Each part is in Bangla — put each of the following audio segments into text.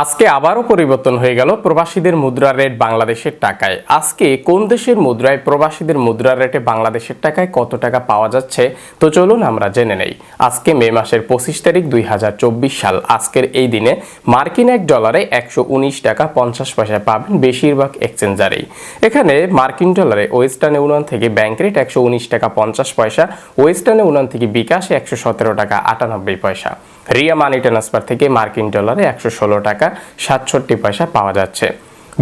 আজকে আবারও পরিবর্তন হয়ে গেল প্রবাসীদের মুদ্রা রেট বাংলাদেশের টাকায়। আজকে কোন দেশের মুদ্রায় প্রবাসীদের মুদ্রা রেটে বাংলাদেশের টাকায় কত টাকা পাওয়া যাচ্ছে? তো চলুন আমরা জেনে নেই। আজকে মে মাসের পঁচিশ তারিখ দুই হাজার চব্বিশ সাল। আজকের এই দিনে মার্কিন এক ডলারে একশো উনিশ টাকা পঞ্চাশ পয়সা পাবেন বেশিরভাগ এক্সচেঞ্জারেই। এখানে মার্কিন ডলারে ওয়েস্টার্ন ইউনিয়ন থেকে ব্যাংক রেট একশো উনিশ টাকা পঞ্চাশ পয়সা, ওয়েস্টার্ন ইউনিয়ন থেকে বিকাশে একশো সতেরো টাকা আটানব্বই পয়সা। রিয়া মানি ট্রান্সফার থেকে মার্কিন ডলারে একশো ষোলো টাকা সাতষট্টি পয়সা পাওয়া যাচ্ছে।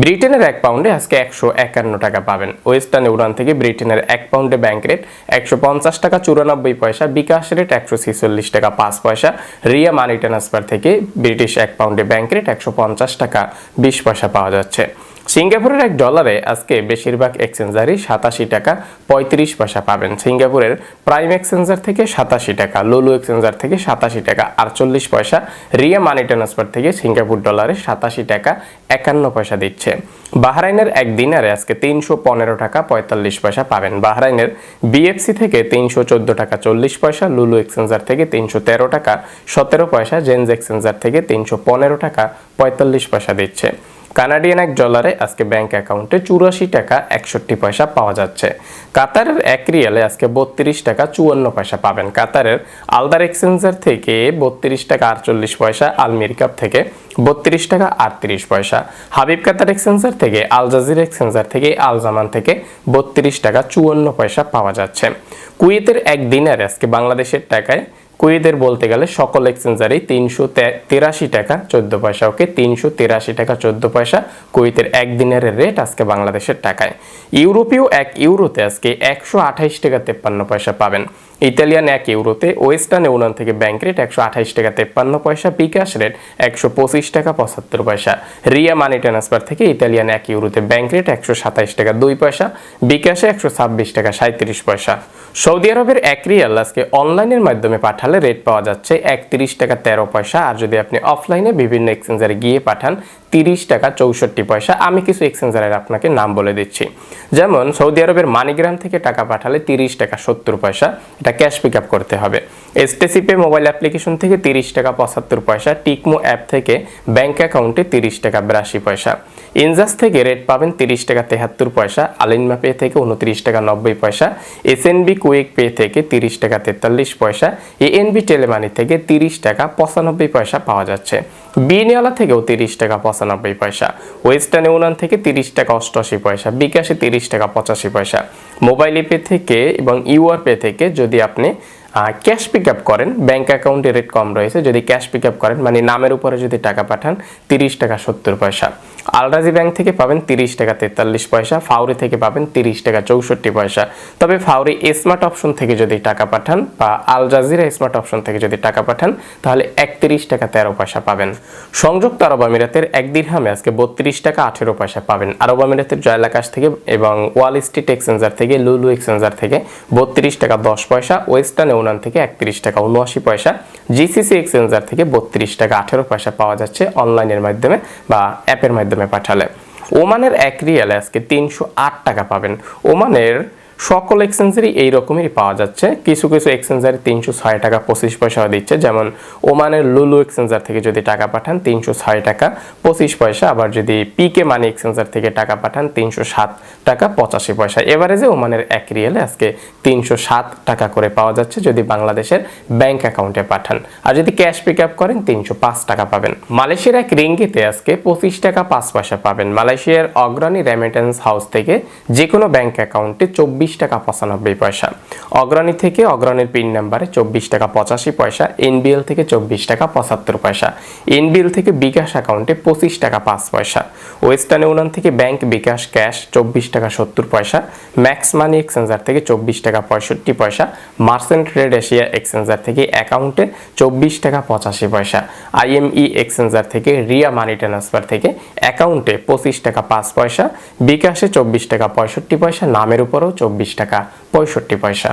ব্রিটেনের এক পাউন্ডে আজকে একশো একান্ন টাকা পাবেন। ওয়েস্টার্ন উডান থেকে ব্রিটেনের এক পাউন্ডে ব্যাংক রেট একশো পঞ্চাশ টাকা, চুরানব্বই পয়সা, বিকাশ রেট একশো ছেচল্লিশ টাকা, পাঁচ পয়সা। রিয়া মানি ট্রান্সফার থেকে ব্রিটিশ এক পাউন্ডে ব্যাংক রেট একশো পঞ্চাশ টাকা, বিশ পয়সা পাওয়া যাচ্ছে। সিঙ্গাপুরের এক ডলারে আজকে বেশিরভাগ এক্সচেঞ্জারই সাতাশি টাকা পঁয়ত্রিশ পয়সা পাবেন। সিঙ্গাপুরের প্রাইম এক্সচেঞ্জার থেকে সাতাশি টাকা, লুলু এক্সচেঞ্জার থেকে সাতাশি টাকা, আটচল্লিশ পয়সা, রিয়া মানি ট্রান্সফার থেকে সিঙ্গাপুর ডলারে সাতাশি টাকা একান্ন পয়সা দিচ্ছে। বাহরাইনের এক দিনারে আজকে তিনশো পনেরো টাকা পঁয়তাল্লিশ পয়সা পাবেন। বাহরাইনের বিএফসি থেকে তিনশো চোদ্দ টাকা চল্লিশ পয়সা, লুলু এক্সচেঞ্জার থেকে তিনশো তেরো টাকা সতেরো পয়সা জেন্স এক্সচেঞ্জার থেকে তিনশো পনেরো টাকা পঁয়তাল্লিশ পয়সা দিচ্ছে। কানাডিয়ান এক ডলারে আজকে ব্যাংক অ্যাকাউন্টে চুরাশি টাকা একষট্টি পয়সা পাওয়া যাচ্ছে। কাতারের এক রিয়ালে আজকে বত্রিশ টাকা চুয়ান্ন পয়সা পাবেন। কাতারের আলদার এক্সচেঞ্জার থেকে বত্রিশ টাকা আটচল্লিশ পয়সা, আলমির কাপ থেকে বত্রিশ টাকা আটত্রিশ পয়সা। হাবিব কাতার এক্সচেঞ্জার থেকে, আল জাজির এক্সচেঞ্জার থেকে, আল জামান থেকে বত্রিশ টাকা চুয়ান্ন পয়সা পাওয়া যাচ্ছে। কুয়েতের এক দিনারে আজকে বাংলাদেশের টাকায় কুয়েদের বলতে গেলে সকল এক্সচেঞ্জারেই তিনশো তেরাশি টাকা চোদ্দ পয়সা। ওকে, তিনশো তেরাশি টাকা চোদ্দ পয়সা কুয়েতের একদিনের রেট আজকে বাংলাদেশের টাকায়। ইউরোপীয় এক ইউরোতে আজকে একশো আঠাইশ টাকা তেপ্পান্ন পয়সা পাবেন। ইতালিয়ান এক ইউরোতে ওয়েস্টার্ন ইউনিয়ন থেকে ব্যাংক রেট একশো আঠাইশ টাকা তেপ্পান্ন পয়সা, বিকাশ রেট একশো পঁচিশ টাকা পঁচাত্তর পয়সা। রিয়া মানি ট্রান্সফার থেকে ইতালিয়ান এক ইউরোতে ব্যাংক রেট একশো সাতাইশ টাকা দুই পয়সা, বিকাশে একশো ছাব্বিশ টাকা সাঁত্রিশ পয়সা। সৌদি আরবের এক রিয়াল আজকে অনলাইনের মাধ্যমে পাঠালে রেট পাওয়া যাচ্ছে একত্রিশ টাকা তেরো পয়সা। আর যদি আপনি অফলাইনে বিভিন্ন এক্সচেঞ্জারে গিয়ে পাঠান তিরিশ টাকা চৌষট্টি পয়সা। আমি কিছু এক্সচেঞ্জারের আপনাকে নাম বলে দিচ্ছি। যেমন, সৌদি আরবের মানিগ্রাম থেকে টাকা পাঠালে তিরিশ টাকা সত্তর পয়সা। এটা ক্যাশ পিক আপ করতে হবে। এসটিসি মোবাইল অ্যাপ্লিকেশন থেকে তিরিশ টাকা পঁচাত্তর পয়সা। টিকমো অ্যাপ থেকে ব্যাংক অ্যাকাউন্টে তিরিশ টাকা বিরাশি পয়সা। ইনজাস থেকে রেট পাবেন তিরিশ টাকা তেহাত্তর পয়সা। আলিনমা পে থেকে উনত্রিশ টাকা নব্বই পয়সা। এসএনবি কুইক পে থেকে তিরিশ টাকা তেতাল্লিশ পয়সা। এএনবি টেলেমানি থেকে তিরিশ টাকা পঁচানব্বই পয়সা পাওয়া যাচ্ছে। বিনিয়ালা থেকেও তিরিশ টাকা পঁচানব্বই পয়সা ওয়েস্টার্ন ইউনিয়ন থেকে তিরিশ টাকা অষ্টআশি পয়সা, বিকাশে তিরিশ টাকা পঁচাশি পয়সা। মোবাইল পে থেকে এবং ইউআর পে থেকে যদি আপনি ক্যাশ পিক আপ করেন ব্যাঙ্ক অ্যাকাউন্টে রেট কম রয়েছে, যদি ক্যাশ পিক আপ করেন মানে নামের উপরে যদি টাকা পাঠান, তিরিশ টাকা সত্তর পয়সা। আলরাজি ব্যাংক থেকে পাবেন তিরিশ টাকা তেতাল্লিশ পয়সা ফাউরি থেকে পাবেন তিরিশ টাকা চৌষট্টি পয়সা। তবে ফাউরি স্মার্ট অপশন থেকে যদি টাকা পাঠান, বা আল জাজিরা স্মার্ট অপশন থেকে যদি টাকা পাঠান, তাহলে একত্রিশ টাকা তেরো পয়সা পাবেন। সংযুক্ত আরব আমিরাতের এক দিরহামে আজকে বত্রিশ টাকা আঠেরো পয়সা পাবেন। আরব আমিরাতের জয়লাকাশ থেকে এবং ওয়াল স্ট্রিট এক্সচেঞ্জার থেকে লুলু এক্সচেঞ্জার থেকে বত্রিশ টাকা দশ পয়সা ওয়েস্টার্ন ইউনিয়ন থেকে একত্রিশ টাকা উনআশি পয়সা জিসিসি এক্সচেঞ্জার থেকে বত্রিশ টাকা আঠেরো পয়সা পাওয়া যাচ্ছে অনলাইনের মাধ্যমে বা অ্যাপের মাধ্যমে পাঠালে। ওমানের এক রিয়ালে আজকে তিনশো আট টাকা পাবেন। ওমানের সকল এক্সচেঞ্জারই এই রকমেরই পাওয়া যাচ্ছে। কিছু কিছু এক্সচেঞ্জারে তিনশো ছয় টাকা পঁচিশ পয়সা দিচ্ছে। যেমন ওমানের লুলু এক্সচেঞ্জার থেকে যদি টাকা পাঠান তিনশো ছয় টাকা, পঁচিশ পয়সা। আবার যদি পিকে মানি এক্সচেঞ্জার থেকে টাকা পাঠান তিনশো সাত টাকা, পঁচাশি পয়সা। এভারেজে ওমানের এক রিয়েলে আজকে তিনশো সাত টাকা করে পাওয়া যাচ্ছে যদি বাংলাদেশের ব্যাংক অ্যাকাউন্টে পাঠান। আর যদি ক্যাশ পিক আপ করেন, তিনশো পাঁচ টাকা পাবেন। মালয়েশিয়ার এক রিঙ্গিতে আজকে পঁচিশ টাকা পাঁচ পয়সা পাবেন। মালয়েশিয়ার অগ্রণী রেমিটেন্স হাউস থেকে যে কোনো ব্যাংক অ্যাকাউন্টে চব্বিশ টাকা পঁচানব্বই পয়সা। অগ্রণী থেকে অগ্রণীর পিন নাম্বারে চব্বিশ টাকা পঁচাশি পয়সা, এনবিএল থেকে চব্বিশ টাকা পঁচাত্তর পয়সা, এনবিএল থেকে বিকাশ অ্যাকাউন্টে পঁচিশ টাকা পাঁচ পয়সা। ওয়েস্টার্ন ইউনিয়ন থেকে ব্যাংক বিকাশ ক্যাশ চব্বিশ টাকা সত্তর পয়সা, ম্যাক্স মানি এক্সচেঞ্জার থেকে চব্বিশ টাকা পঁয়ষট্টি পয়সা, মার্সেন্ট ট্রেড এশিয়া এক্সচেঞ্জার থেকে অ্যাকাউন্টে চব্বিশ টাকা পঁচাশি পয়সা, আইএমই এক্সচেঞ্জার থেকে রিয়া মানি ট্রান্সফার থেকে অ্যাকাউন্টে পঁচিশ টাকা পাঁচ পয়সা, বিকাশে চব্বিশ টাকা পঁয়ষট্টি পয়সা, নামের উপরেও চব্বিশ টাকা পঁয়ষট্টি পয়সা।